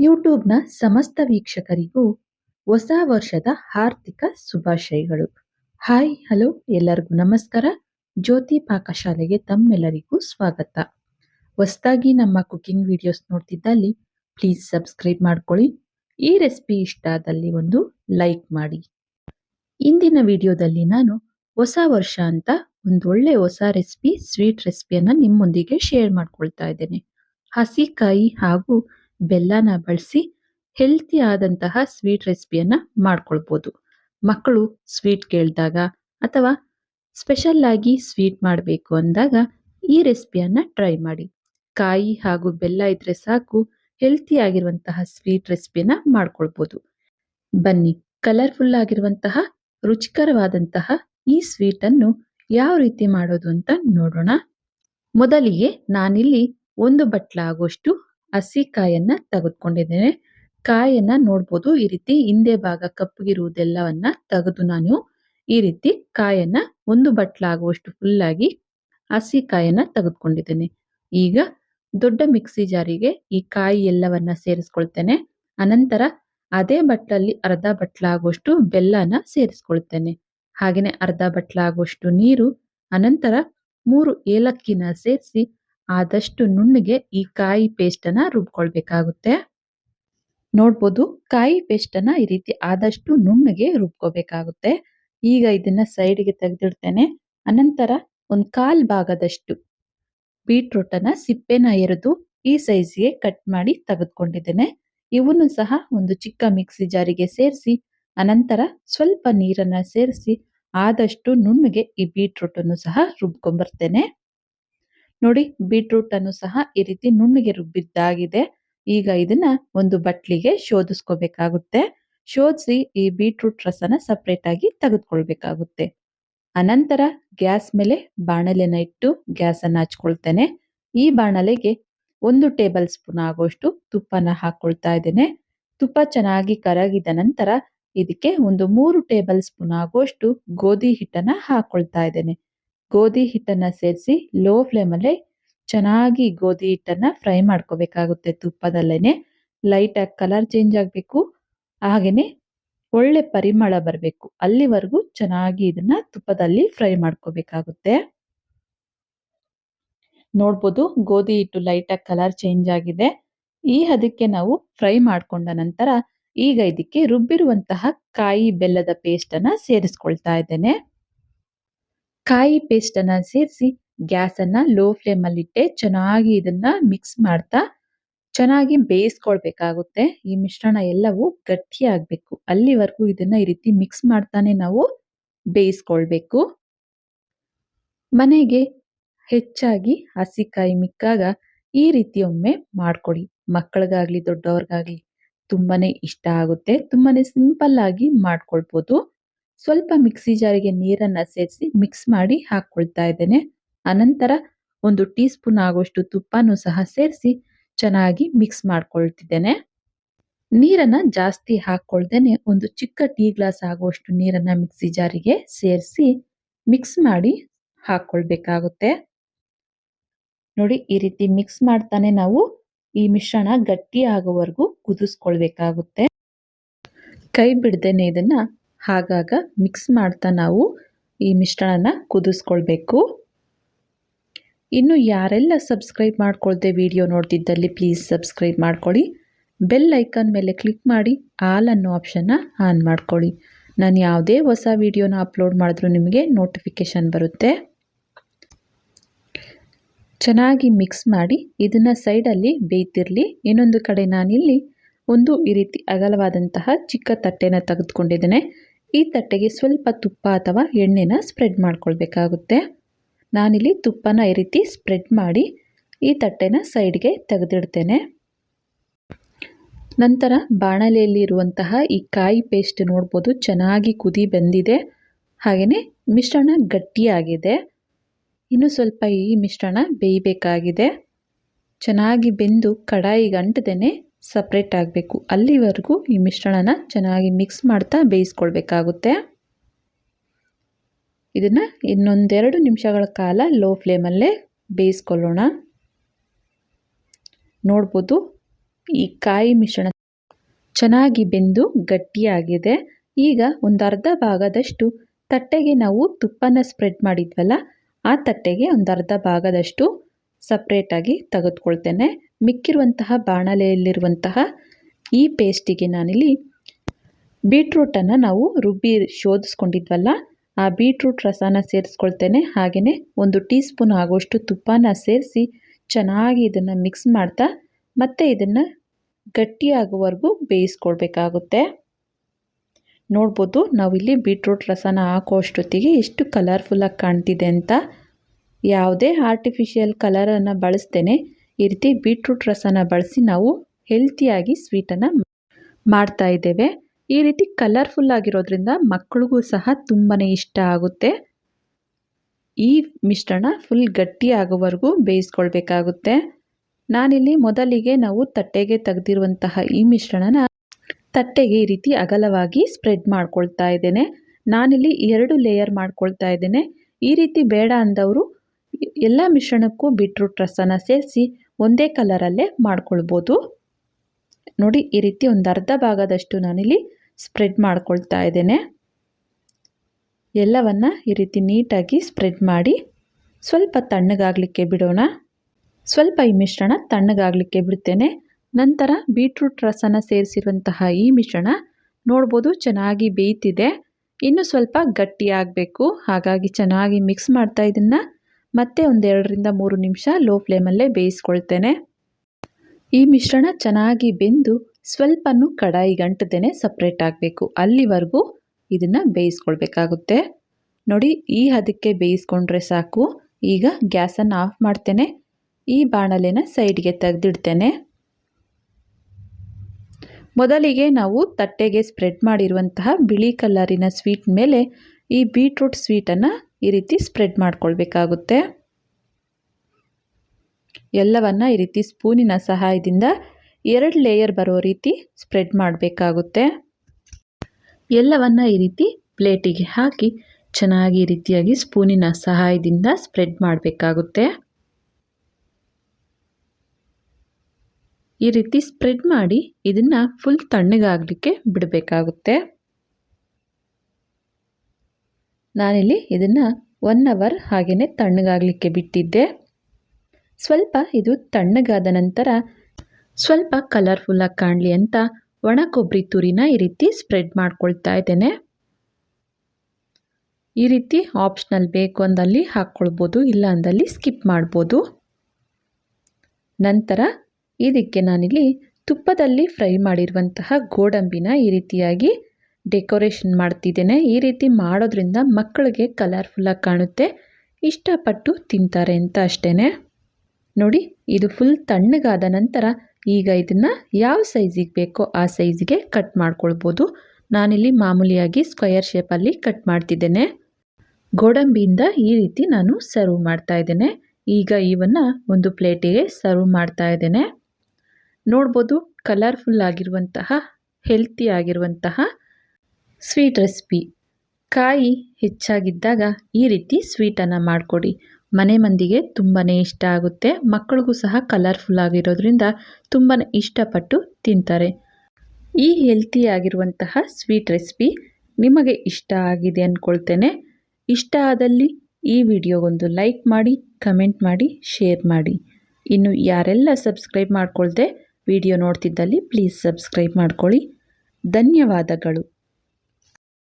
ಯೂಟ್ಯೂಬ್ನ ಸಮಸ್ತ ವೀಕ್ಷಕರಿಗೂ ಹೊಸ ವರ್ಷದ ಹಾರ್ದಿಕ ಶುಭಾಶಯಗಳು. ಹಾಯ್, ಹಲೋ, ಎಲ್ಲರಿಗೂ ನಮಸ್ಕಾರ. ಜ್ಯೋತಿ ಪಾಕಶಾಲೆಗೆ ತಮ್ಮೆಲ್ಲರಿಗೂ ಸ್ವಾಗತ. ಹೊಸದಾಗಿ ನಮ್ಮ ಕುಕಿಂಗ್ ವಿಡಿಯೋಸ್ ನೋಡ್ತಿದ್ದಲ್ಲಿ ಪ್ಲೀಸ್ ಸಬ್ಸ್ಕ್ರೈಬ್ ಮಾಡ್ಕೊಳ್ಳಿ. ಈ ರೆಸಿಪಿ ಇಷ್ಟ ಆದಲ್ಲಿ ಒಂದು ಲೈಕ್ ಮಾಡಿ. ಇಂದಿನ ವಿಡಿಯೋದಲ್ಲಿ ನಾನು ಹೊಸ ವರ್ಷ ಅಂತ ಒಳ್ಳೆ ಹೊಸ ರೆಸಿಪಿ, ಸ್ವೀಟ್ ರೆಸಿಪಿಯನ್ನು ನಿಮ್ಮೊಂದಿಗೆ ಶೇರ್ ಮಾಡ್ಕೊಳ್ತಾ ಇದ್ದೇನೆ. ಹಸಿಕಾಯಿ ಹಾಗೂ ಬೆಲ್ಲನ ಬಳಸಿ ಹೆಲ್ತಿ ಆದಂತಹ ಸ್ವೀಟ್ ರೆಸಿಪಿಯನ್ನ ಮಾಡ್ಕೊಳ್ಬೋದು. ಮಕ್ಕಳು ಸ್ವೀಟ್ ಕೇಳಿದಾಗ ಅಥವಾ ಸ್ಪೆಷಲ್ ಆಗಿ ಸ್ವೀಟ್ ಮಾಡಬೇಕು ಅಂದಾಗ ಈ ರೆಸಿಪಿಯನ್ನ ಟ್ರೈ ಮಾಡಿ. ಕಾಯಿ ಹಾಗೂ ಬೆಲ್ಲ ಇದ್ರೆ ಸಾಕು ಹೆಲ್ತಿ ಆಗಿರುವಂತಹ ಸ್ವೀಟ್ ರೆಸಿಪಿನ ಮಾಡ್ಕೊಳ್ಬೋದು. ಬನ್ನಿ ಕಲರ್ಫುಲ್ ಆಗಿರುವಂತಹ, ರುಚಿಕರವಾದಂತಹ ಈ ಸ್ವೀಟ್ ಅನ್ನು ಯಾವ ರೀತಿ ಮಾಡೋದು ಅಂತ ನೋಡೋಣ. ಮೊದಲಿಗೆ ನಾನಿಲ್ಲಿ ಒಂದು ಬಟ್ಲ ಆಗುವಷ್ಟು ಹಸಿ ಕಾಯನ್ನ ತೆಗೆದುಕೊಂಡಿದ್ದೇನೆ. ಕಾಯನ್ನ ನೋಡ್ಬೋದು, ಈ ರೀತಿ ಹಿಂದೆ ಭಾಗ ಕಪ್ಪಗಿರುವುದೆಲ್ಲವನ್ನ ತೆಗೆದು ನಾನು ಈ ರೀತಿ ಕಾಯನ್ನ ಒಂದು ಬಟ್ಲಾಗುವಷ್ಟು ಫುಲ್ ಆಗಿ ಹಸಿ ಕಾಯನ್ನ ತೆಗೆದುಕೊಂಡಿದ್ದೇನೆ. ಈಗ ದೊಡ್ಡ ಮಿಕ್ಸಿ ಜಾರಿಗೆ ಈ ಕಾಯಿ ಎಲ್ಲವನ್ನ ಸೇರಿಸ್ಕೊಳ್ತೇನೆ. ಅನಂತರ ಅದೇ ಬಟ್ಲಲ್ಲಿ ಅರ್ಧ ಬಟ್ಲಾಗುವಷ್ಟು ಬೆಲ್ಲನ ಸೇರಿಸ್ಕೊಳ್ತೇನೆ. ಹಾಗೆಯೇ ಅರ್ಧ ಬಟ್ಲಾಗುವಷ್ಟು ನೀರು, ಅನಂತರ ಮೂರು ಏಲಕ್ಕಿನ ಸೇರಿಸಿ ಆದಷ್ಟು ನುಣ್ಣಗೆ ಈ ಕಾಯಿ ಪೇಸ್ಟನ್ನು ರುಬ್ಕೊಳ್ಬೇಕಾಗುತ್ತೆ. ನೋಡ್ಬೋದು ಕಾಯಿ ಪೇಸ್ಟನ್ನು ಈ ರೀತಿ ಆದಷ್ಟು ನುಣ್ಣಗೆ ರುಬ್ಕೋಬೇಕಾಗುತ್ತೆ. ಈಗ ಇದನ್ನ ಸೈಡ್ಗೆ ತೆಗೆದಿಡ್ತೇನೆ. ಅನಂತರ ಒಂದು ಕಾಲ್ ಭಾಗದಷ್ಟು ಬೀಟ್ರೂಟ್ ಅನ್ನ ಸಿಪ್ಪೆನ ಎರೆದು ಈ ಸೈಜ್ಗೆ ಕಟ್ ಮಾಡಿ ತೆಗೆದುಕೊಂಡಿದ್ದೇನೆ. ಇವನ್ನು ಸಹ ಒಂದು ಚಿಕ್ಕ ಮಿಕ್ಸಿ ಜಾರಿಗೆ ಸೇರಿಸಿ, ಅನಂತರ ಸ್ವಲ್ಪ ನೀರನ್ನ ಸೇರಿಸಿ, ಆದಷ್ಟು ನುಣ್ಣಗೆ ಈ ಬೀಟ್ರೂಟ್ ಅನ್ನು ಸಹ ರುಬ್ಕೊಂಡ್ಬರ್ತೇನೆ ನೋಡಿ ಬೀಟ್ರೂಟ್ ಅನ್ನು ಸಹ ಈ ರೀತಿ ನುಣ್ಣಗೆ ರುಬ್ಬಿದ್ದಾಗಿದೆ. ಈಗ ಇದನ್ನ ಒಂದು ಬಟ್ಲಿಗೆ ಶೋಧಿಸ್ಕೋಬೇಕಾಗುತ್ತೆ. ಶೋಧಿಸಿ ಈ ಬೀಟ್ರೂಟ್ ರಸನ ಸಪ್ರೇಟ್ ಆಗಿ ತೆಗೆದುಕೊಳ್ಬೇಕಾಗುತ್ತೆ. ಅನಂತರ ಗ್ಯಾಸ್ ಮೇಲೆ ಬಾಣಲೆನ ಇಟ್ಟು ಗ್ಯಾಸ್ ಅನ್ನ ಹಚ್ಕೊಳ್ತೇನೆ. ಈ ಬಾಣಲೆಗೆ ಒಂದು ಟೇಬಲ್ ಸ್ಪೂನ್ ಆಗೋಷ್ಟು ತುಪ್ಪನ ಹಾಕೊಳ್ತಾ ಇದ್ದೇನೆ. ತುಪ್ಪ ಚೆನ್ನಾಗಿ ಕರಗಿದ ನಂತರ ಇದಕ್ಕೆ ಒಂದು ಮೂರು ಟೇಬಲ್ ಸ್ಪೂನ್ ಆಗುವಷ್ಟು ಗೋಧಿ ಹಿಟ್ಟನ್ನ ಹಾಕೊಳ್ತಾ ಇದ್ದೇನೆ. ಗೋಧಿ ಹಿಟ್ಟನ್ನ ಸೇರಿಸಿ ಲೋ ಫ್ಲೇಮಲ್ಲೇ ಚೆನ್ನಾಗಿ ಗೋಧಿ ಹಿಟ್ಟನ್ನ ಫ್ರೈ ಮಾಡ್ಕೋಬೇಕಾಗುತ್ತೆ ತುಪ್ಪದಲ್ಲೇನೆ. ಲೈಟ್ ಆಗಿ ಕಲರ್ ಚೇಂಜ್ ಆಗಬೇಕು. ಹಾಗೇನೆ ಒಳ್ಳೆ ಪರಿಮಳ ಬರಬೇಕು. ಅಲ್ಲಿವರೆಗೂ ಚೆನ್ನಾಗಿ ಇದನ್ನ ತುಪ್ಪದಲ್ಲಿ ಫ್ರೈ ಮಾಡ್ಕೋಬೇಕಾಗುತ್ತೆ. ನೋಡ್ಬೋದು ಗೋಧಿ ಹಿಟ್ಟು ಲೈಟ್ ಆಗಿ ಕಲರ್ ಚೇಂಜ್ ಆಗಿದೆ. ಈ ಅದಕ್ಕೆ ನಾವು ಫ್ರೈ ಮಾಡ್ಕೊಂಡ ನಂತರ ಈಗ ಇದಕ್ಕೆ ರುಬ್ಬಿರುವಂತಹ ಕಾಯಿ ಬೆಲ್ಲದ ಪೇಸ್ಟ್ ಅನ್ನ ಸೇರಿಸ್ಕೊಳ್ತಾ ಇದ್ದೇನೆ. ಕಾಯಿ ಪೇಸ್ಟ್ ಅನ್ನ ಸೇರಿಸಿ ಗ್ಯಾಸ್ ಅನ್ನ ಲೋ ಫ್ಲೇಮ್ ಅಲ್ಲಿ ಇಟ್ಟೆ ಚೆನ್ನಾಗಿ ಇದನ್ನ ಮಿಕ್ಸ್ ಮಾಡ್ತಾ ಚೆನ್ನಾಗಿ ಬೇಯಿಸ್ಕೊಳ್ಬೇಕಾಗುತ್ತೆ. ಈ ಮಿಶ್ರಣ ಎಲ್ಲವೂ ಗಟ್ಟಿ ಆಗ್ಬೇಕು ಅಲ್ಲಿವರೆಗೂ ಇದನ್ನ ಈ ರೀತಿ ಮಿಕ್ಸ್ ಮಾಡ್ತಾನೆ ನಾವು ಬೇಯಿಸ್ಕೊಳ್ಬೇಕು. ಮನೆಗೆ ಹೆಚ್ಚಾಗಿ ಹಸಿಕಾಯಿ ಮಿಕ್ಕಾಗ ಈ ರೀತಿ ಒಮ್ಮೆ ಮಾಡ್ಕೊಡಿ. ಮಕ್ಕಳಿಗಾಗ್ಲಿ, ದೊಡ್ಡವ್ರಿಗಾಗ್ಲಿ ತುಂಬಾನೇ ಇಷ್ಟ ಆಗುತ್ತೆ. ತುಂಬಾನೇ ಸಿಂಪಲ್ ಆಗಿ ಮಾಡ್ಕೊಳ್ಬೋದು. ಸ್ವಲ್ಪ ಮಿಕ್ಸಿ ಜಾರಿಗೆ ನೀರನ್ನ ಸೇರಿಸಿ ಮಿಕ್ಸ್ ಮಾಡಿ ಹಾಕ್ಕೊಳ್ತಾ ಇದ್ದೇನೆ. ಅನಂತರ ಒಂದು ಟೀ ಸ್ಪೂನ್ ಆಗುವಷ್ಟು ತುಪ್ಪನೂ ಸಹ ಸೇರಿಸಿ ಚೆನ್ನಾಗಿ ಮಿಕ್ಸ್ ಮಾಡ್ಕೊಳ್ತಿದ್ದೇನೆ. ನೀರನ್ನ ಜಾಸ್ತಿ ಹಾಕ್ಕೊಳ್ದೇನೆ ಒಂದು ಚಿಕ್ಕ ಟೀ ಗ್ಲಾಸ್ ಆಗುವಷ್ಟು ನೀರನ್ನ ಮಿಕ್ಸಿ ಜಾರಿಗೆ ಸೇರಿಸಿ ಮಿಕ್ಸ್ ಮಾಡಿ ಹಾಕ್ಕೊಳ್ಬೇಕಾಗುತ್ತೆ ನೋಡಿ, ಈ ರೀತಿ ಮಿಕ್ಸ್ ಮಾಡ್ತಾನೆ ನಾವು ಈ ಮಿಶ್ರಣ ಗಟ್ಟಿ ಆಗೋವರೆಗೂ ಕುದಿಸ್ಕೊಳ್ಬೇಕಾಗುತ್ತೆ. ಕೈ ಬಿಡ್ದೇನೆ ಇದನ್ನ ಆಗಾಗ ಮಿಕ್ಸ್ ಮಾಡ್ತಾ ನಾವು ಈ ಮಿಶ್ರಣನ ಕುದಿಸ್ಕೊಳ್ಬೇಕು. ಇನ್ನು ಯಾರೆಲ್ಲ ಸಬ್ಸ್ಕ್ರೈಬ್ ಮಾಡ್ಕೊಳ್ದೆ ವಿಡಿಯೋ ನೋಡ್ತಿದ್ದಲ್ಲಿ ಪ್ಲೀಸ್ ಸಬ್ಸ್ಕ್ರೈಬ್ ಮಾಡ್ಕೊಳ್ಳಿ. ಬೆಲ್ ಐಕಾನ್ ಮೇಲೆ ಕ್ಲಿಕ್ ಮಾಡಿ ಆಲ್ ಅನ್ನೋ ಆಪ್ಷನ್ನ ಆನ್ ಮಾಡ್ಕೊಳ್ಳಿ. ನಾನು ಯಾವುದೇ ಹೊಸ ವಿಡಿಯೋನ ಅಪ್ಲೋಡ್ ಮಾಡಿದ್ರೂ ನಿಮಗೆ ನೋಟಿಫಿಕೇಷನ್ ಬರುತ್ತೆ. ಚೆನ್ನಾಗಿ ಮಿಕ್ಸ್ ಮಾಡಿ, ಇದನ್ನು ಸೈಡಲ್ಲಿ ಬೇಯ್ತಿರಲಿ. ಇನ್ನೊಂದು ಕಡೆ ನಾನಿಲ್ಲಿ ಒಂದು ಈ ರೀತಿ ಅಗಲವಾದಂತಹ ಚಿಕ್ಕ ತಟ್ಟೆನ ತೆಗೆದುಕೊಂಡಿದ್ದೇನೆ. ಈ ತಟ್ಟೆಗೆ ಸ್ವಲ್ಪ ತುಪ್ಪ ಅಥವಾ ಎಣ್ಣೆನ ಸ್ಪ್ರೆಡ್ ಮಾಡ್ಕೊಳ್ಬೇಕಾಗುತ್ತೆ. ನಾನಿಲ್ಲಿ ತುಪ್ಪನ ಈ ರೀತಿ ಸ್ಪ್ರೆಡ್ ಮಾಡಿ ಈ ತಟ್ಟೆನ ಸೈಡ್ಗೆ ತೆಗೆದಿಡ್ತೇನೆ. ನಂತರ ಬಾಣಲೆಯಲ್ಲಿ ಇರುವಂತಹ ಈ ಕಾಯಿ ಪೇಸ್ಟ್ ನೋಡ್ಬೋದು, ಚೆನ್ನಾಗಿ ಕುದಿ ಬಂದಿದೆ. ಹಾಗೆಯೇ ಮಿಶ್ರಣ ಗಟ್ಟಿಯಾಗಿದೆ. ಇನ್ನು ಸ್ವಲ್ಪ ಈ ಮಿಶ್ರಣ ಬೇಯಬೇಕಾಗಿದೆ. ಚೆನ್ನಾಗಿ ಬೆಂದು ಕಡಾಯಿಗೆ ಅಂಟದೇನೆ ಸಪ್ರೇಟ್ ಆಗಬೇಕು. ಅಲ್ಲಿವರೆಗೂ ಈ ಮಿಶ್ರಣನ ಚೆನ್ನಾಗಿ ಮಿಕ್ಸ್ ಮಾಡ್ತಾ ಬೇಯಿಸ್ಕೊಳ್ಬೇಕಾಗುತ್ತೆ. ಇದನ್ನು ಇನ್ನೊಂದೆರಡು ನಿಮಿಷಗಳ ಕಾಲ ಲೋ ಫ್ಲೇಮಲ್ಲೇ ಬೇಯಿಸ್ಕೊಳ್ಳೋಣ. ನೋಡ್ಬೋದು ಈ ಕಾಯಿ ಮಿಶ್ರಣ ಚೆನ್ನಾಗಿ ಬೆಂದು ಗಟ್ಟಿಯಾಗಿದೆ. ಈಗ ಒಂದು ಅರ್ಧ ಭಾಗದಷ್ಟು ತಟ್ಟೆಗೆ ನಾವು ತುಪ್ಪನ ಸ್ಪ್ರೆಡ್ ಮಾಡಿದ್ವಲ್ಲ, ಆ ತಟ್ಟೆಗೆ ಒಂದು ಅರ್ಧ ಭಾಗದಷ್ಟು ಸಪ್ರೇಟಾಗಿ ತೆಗೆದುಕೊಳ್ತೇನೆ. ಮಿಕ್ಕಿರುವಂತಹ ಬಾಣಲೆಯಲ್ಲಿರುವಂತಹ ಈ ಪೇಸ್ಟಿಗೆ ನಾನಿಲ್ಲಿ ಬೀಟ್ರೂಟನ್ನು ನಾವು ರುಬ್ಬಿ ಶೋಧಿಸ್ಕೊಂಡಿದ್ವಲ್ಲ, ಆ ಬೀಟ್ರೂಟ್ ರಸನ ಸೇರಿಸ್ಕೊಳ್ತೇನೆ. ಹಾಗೆಯೇ ಒಂದು ಟೀ ಸ್ಪೂನ್ ಆಗುವಷ್ಟು ತುಪ್ಪನ ಸೇರಿಸಿ ಚೆನ್ನಾಗಿ ಇದನ್ನು ಮಿಕ್ಸ್ ಮಾಡ್ತಾ, ಮತ್ತೆ ಇದನ್ನು ಗಟ್ಟಿಯಾಗುವವರೆಗೂ ಬೇಯಿಸ್ಕೊಳ್ಬೇಕಾಗುತ್ತೆ. ನೋಡ್ಬೋದು ನಾವಿಲ್ಲಿ ಬೀಟ್ರೂಟ್ ರಸನ ಹಾಕೋ ಅಷ್ಟೊತ್ತಿಗೆ ಎಷ್ಟು ಕಲರ್ಫುಲ್ಲಾಗಿ ಕಾಣ್ತಿದೆ ಅಂತ. ಯಾವುದೇ ಆರ್ಟಿಫಿಷಿಯಲ್ ಕಲರನ್ನು ಬಳಸ್ತೇನೆ. ಈ ರೀತಿ ಬೀಟ್ರೂಟ್ ರಸನ ಬಳಸಿ ನಾವು ಹೆಲ್ತಿಯಾಗಿ ಸ್ವೀಟನ್ನು ಮಾಡ್ತಾ ಇದ್ದೇವೆ. ಈ ರೀತಿ ಕಲರ್ಫುಲ್ ಆಗಿರೋದ್ರಿಂದ ಮಕ್ಕಳಿಗೂ ಸಹ ತುಂಬಾ ಇಷ್ಟ ಆಗುತ್ತೆ. ಈ ಮಿಶ್ರಣ ಫುಲ್ ಗಟ್ಟಿ ಆಗೋವರೆಗೂ ಬೇಯಿಸ್ಕೊಳ್ಬೇಕಾಗುತ್ತೆ. ನಾನಿಲ್ಲಿ ಮೊದಲಿಗೆ ನಾವು ತಟ್ಟೆಗೆ ತೆಗೆದಿರುವಂತಹ ಈ ಮಿಶ್ರಣನ ತಟ್ಟೆಗೆ ಈ ರೀತಿ ಅಗಲವಾಗಿ ಸ್ಪ್ರೆಡ್ ಮಾಡ್ಕೊಳ್ತಾ ಇದ್ದೇನೆ. ನಾನಿಲ್ಲಿ ಎರಡು ಲೇಯರ್ ಮಾಡ್ಕೊಳ್ತಾ ಇದ್ದೇನೆ. ಈ ರೀತಿ ಬೇಡ ಅಂದವರು ಎಲ್ಲ ಮಿಶ್ರಣಕ್ಕೂ ಬೀಟ್ರೂಟ್ ರಸನ ಸೇರಿಸಿ ಒಂದೇ ಕಲರಲ್ಲೇ ಮಾಡ್ಕೊಳ್ಬೋದು. ನೋಡಿ, ಈ ರೀತಿ ಒಂದು ಅರ್ಧ ಭಾಗದಷ್ಟು ನಾನಿಲ್ಲಿ ಸ್ಪ್ರೆಡ್ ಮಾಡ್ಕೊಳ್ತಾ ಇದ್ದೇನೆ. ಎಲ್ಲವನ್ನು ಈ ರೀತಿ ನೀಟಾಗಿ ಸ್ಪ್ರೆಡ್ ಮಾಡಿ ಸ್ವಲ್ಪ ತಣ್ಣಗಾಗಲಿಕ್ಕೆ ಬಿಡೋಣ. ಸ್ವಲ್ಪ ಈ ಮಿಶ್ರಣ ತಣ್ಣಗಾಗಲಿಕ್ಕೆ ಬಿಡ್ತೇನೆ. ನಂತರ ಬೀಟ್ರೂಟ್ ರಸನ ಸೇರಿಸಿರುವಂತಹ ಈ ಮಿಶ್ರಣ ನೋಡ್ಬೋದು ಚೆನ್ನಾಗಿ ಬೇಯ್ತಿದೆ. ಇನ್ನು ಸ್ವಲ್ಪ ಗಟ್ಟಿಯಾಗಬೇಕು ಹಾಗಾಗಿ ಚೆನ್ನಾಗಿ ಮಿಕ್ಸ್ ಮಾಡ್ತಾ ಇದನ್ನು ಮತ್ತೆ ಒಂದೆರಡರಿಂದ ಮೂರು ನಿಮಿಷ ಲೋ ಫ್ಲೇಮಲ್ಲೇ ಬೇಯಿಸ್ಕೊಳ್ತೇನೆ. ಈ ಮಿಶ್ರಣ ಚೆನ್ನಾಗಿ ಬೆಂದು ಸ್ವಲ್ಪನೂ ಕಡಾಯಿ ಗಂಟದೇನೆ ಸಪ್ರೇಟ್ ಆಗಬೇಕು. ಅಲ್ಲಿವರೆಗೂ ಇದನ್ನು ಬೇಯಿಸ್ಕೊಳ್ಬೇಕಾಗುತ್ತೆ. ನೋಡಿ, ಈ ಹದಕ್ಕೆ ಬೇಯಿಸ್ಕೊಂಡ್ರೆ ಸಾಕು. ಈಗ ಗ್ಯಾಸನ್ನು ಆಫ್ ಮಾಡ್ತೇನೆ. ಈ ಬಾಣಲೆನ ಸೈಡ್ಗೆ ತೆಗೆದಿಡ್ತೇನೆ. ಮೊದಲಿಗೆ ನಾವು ತಟ್ಟೆಗೆ ಸ್ಪ್ರೆಡ್ ಮಾಡಿರುವಂತಹ ಬಿಳಿ ಕಲರಿನ ಸ್ವೀಟ್ ಮೇಲೆ ಈ ಬೀಟ್ರೂಟ್ ಸ್ವೀಟನ್ನು ಈ ರೀತಿ ಸ್ಪ್ರೆಡ್ ಮಾಡ್ಕೊಳ್ಬೇಕಾಗುತ್ತೆ. ಎಲ್ಲವನ್ನು ಈ ರೀತಿ ಸ್ಪೂನಿನ ಸಹಾಯದಿಂದ ಎರಡು ಲೇಯರ್ ಬರೋ ರೀತಿ ಸ್ಪ್ರೆಡ್ ಮಾಡಬೇಕಾಗುತ್ತೆ. ಎಲ್ಲವನ್ನು ಈ ರೀತಿ ಪ್ಲೇಟಿಗೆ ಹಾಕಿ ಚೆನ್ನಾಗಿ ರೀತಿಯಾಗಿ ಸ್ಪೂನಿನ ಸಹಾಯದಿಂದ ಸ್ಪ್ರೆಡ್ ಮಾಡಬೇಕಾಗುತ್ತೆ. ಈ ರೀತಿ ಸ್ಪ್ರೆಡ್ ಮಾಡಿ ಇದನ್ನು ಫುಲ್ ತಣ್ಣಗಾಗಲಿಕ್ಕೆ ಬಿಡಬೇಕಾಗುತ್ತೆ. ನಾನಿಲ್ಲಿ ಇದನ್ನು ಒನ್ ಅವರ್ ಹಾಗೆಯೇ ತಣ್ಣಗಾಗಲಿಕ್ಕೆ ಬಿಟ್ಟಿದ್ದೆ. ಸ್ವಲ್ಪ ಇದು ತಣ್ಣಗಾದ ನಂತರ ಸ್ವಲ್ಪ ಕಲರ್ಫುಲ್ಲಾಗಿ ಕಾಣಲಿ ಅಂತ ಒಣ ಕೊಬ್ಬರಿ ತುರಿನ ಈ ರೀತಿ ಸ್ಪ್ರೆಡ್ ಮಾಡ್ಕೊಳ್ತಾ ಇದ್ದೇನೆ. ಈ ರೀತಿ ಆಪ್ಷನಲ್ ಬೇಕು ಅಂದಲ್ಲಿ ಹಾಕ್ಕೊಳ್ಬೋದು, ಇಲ್ಲ ಅಂದಲ್ಲಿ ಸ್ಕಿಪ್ ಮಾಡ್ಬೋದು. ನಂತರ ಇದಕ್ಕೆ ನಾನಿಲ್ಲಿ ತುಪ್ಪದಲ್ಲಿ ಫ್ರೈ ಮಾಡಿರುವಂತಹ ಗೋಡಂಬಿನ ಈ ರೀತಿಯಾಗಿ ಡೆಕೋರೇಷನ್ ಮಾಡ್ತಿದ್ದೇನೆ. ಈ ರೀತಿ ಮಾಡೋದ್ರಿಂದ ಮಕ್ಕಳಿಗೆ ಕಲರ್ಫುಲ್ಲಾಗಿ ಕಾಣುತ್ತೆ. ಇಷ್ಟಪಟ್ಟು ತಿಂತಾರೆ ಅಂತ ಅಷ್ಟೇ ನೋಡಿ, ಇದು ಫುಲ್ ತಣ್ಣಗಾದ ನಂತರ ಈಗ ಇದನ್ನು ಯಾವ ಸೈಜಿಗೆ ಬೇಕೋ ಆ ಸೈಜಿಗೆ ಕಟ್ ಮಾಡ್ಕೊಳ್ಬೋದು. ನಾನಿಲ್ಲಿ ಮಾಮೂಲಿಯಾಗಿ ಸ್ಕ್ವಯರ್ ಶೇಪಲ್ಲಿ ಕಟ್ ಮಾಡ್ತಿದ್ದೇನೆ. ಗೋಡಂಬಿಯಿಂದ ಈ ರೀತಿ ನಾನು ಸರ್ವ್ ಮಾಡ್ತಾ ಇದ್ದೇನೆ. ಈಗ ಇವನ್ನು ಒಂದು ಪ್ಲೇಟಿಗೆ ಸರ್ವ್ ಮಾಡ್ತಾ ಇದ್ದೇನೆ. ನೋಡ್ಬೋದು ಕಲರ್ಫುಲ್ ಆಗಿರುವಂತಹ ಹೆಲ್ತಿ ಆಗಿರುವಂತಹ ಸ್ವೀಟ್ ರೆಸಿಪಿ ಕಾಯಿ ಹೆಚ್ಚಾಗಿದ್ದಾಗ ಈ ರೀತಿ ಸ್ವೀಟನ್ನು ಮಾಡಿಕೊಡಿ. ಮನೆ ಮಂದಿಗೆ ತುಂಬಾ ಇಷ್ಟ ಆಗುತ್ತೆ. ಮಕ್ಕಳಿಗೂ ಸಹ ಕಲರ್ಫುಲ್ ಆಗಿರೋದ್ರಿಂದ ತುಂಬಾ ಇಷ್ಟಪಟ್ಟು ತಿಂತಾರೆ. ಈ ಹೆಲ್ತಿಯಾಗಿರುವಂತಹ ಸ್ವೀಟ್ ರೆಸಿಪಿ ನಿಮಗೆ ಇಷ್ಟ ಆಗಿದೆ ಅಂದ್ಕೊಳ್ತೇನೆ ಇಷ್ಟ ಆದಲ್ಲಿ ಈ ವಿಡಿಯೋಗೊಂದು ಲೈಕ್ ಮಾಡಿ ಕಮೆಂಟ್ ಮಾಡಿ ಶೇರ್ ಮಾಡಿ. ಇನ್ನು ಯಾರೆಲ್ಲ ಸಬ್ಸ್ಕ್ರೈಬ್ ಮಾಡ್ಕೊಳ್ದೆ ವಿಡಿಯೋ ನೋಡ್ತಿದ್ದಲ್ಲಿ ಪ್ಲೀಸ್ ಸಬ್ಸ್ಕ್ರೈಬ್ ಮಾಡ್ಕೊಳ್ಳಿ. ಧನ್ಯವಾದಗಳು.